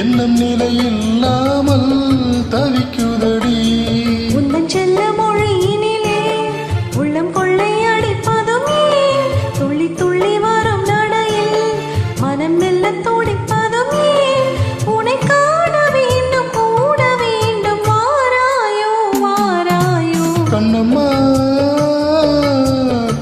எண்ணம் நிலையில்லாமல் தவிக்குதடி? உந்தன் செல்ல மொழியினிலே உள்ளம் கொள்ளை அடிப்பதும் துள்ளி துள்ளி வரும் நடையில் மனம் மெல்ல துடிப்பதும் உன்னை காண வேண்டும் கூட வேண்டும் வாராயோ வாராயோ கண்ணம்மா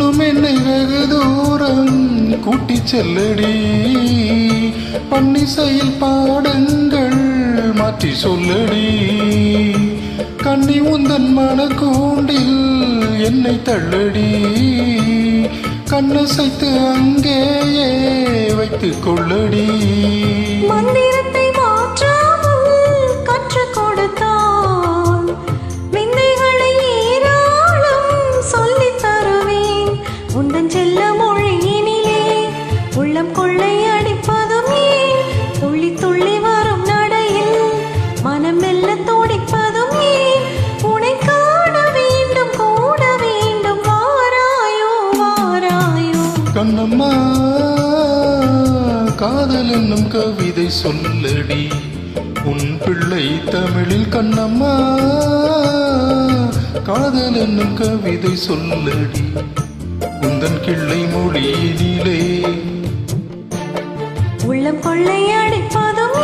இன்னும் என்னை வெகு தூரம் கூட்டி செல்லடி. பன்னிசையில் பாடங்கள் மாற்றி சொல்லடி. கண்ணி உந்தன் மனக்கூண்டில் என்னை தள்ளடி. கண்ணசைத்து அங்கேயே வைத்து கொள்ளடி. கண்ணம்மா காதல் என்னும் கவிதை சொல்லடி. உன் பிள்ளை தமிழில் கண்ணம்மா காதல் என்னும் கவிதை சொல்லடி. உந்தன் கிள்ளை மொழியினிலே உள்ளம் கொள்ளை அடிப்பதும்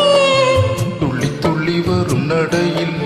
துள்ளி துள்ளி வரும் நடையில்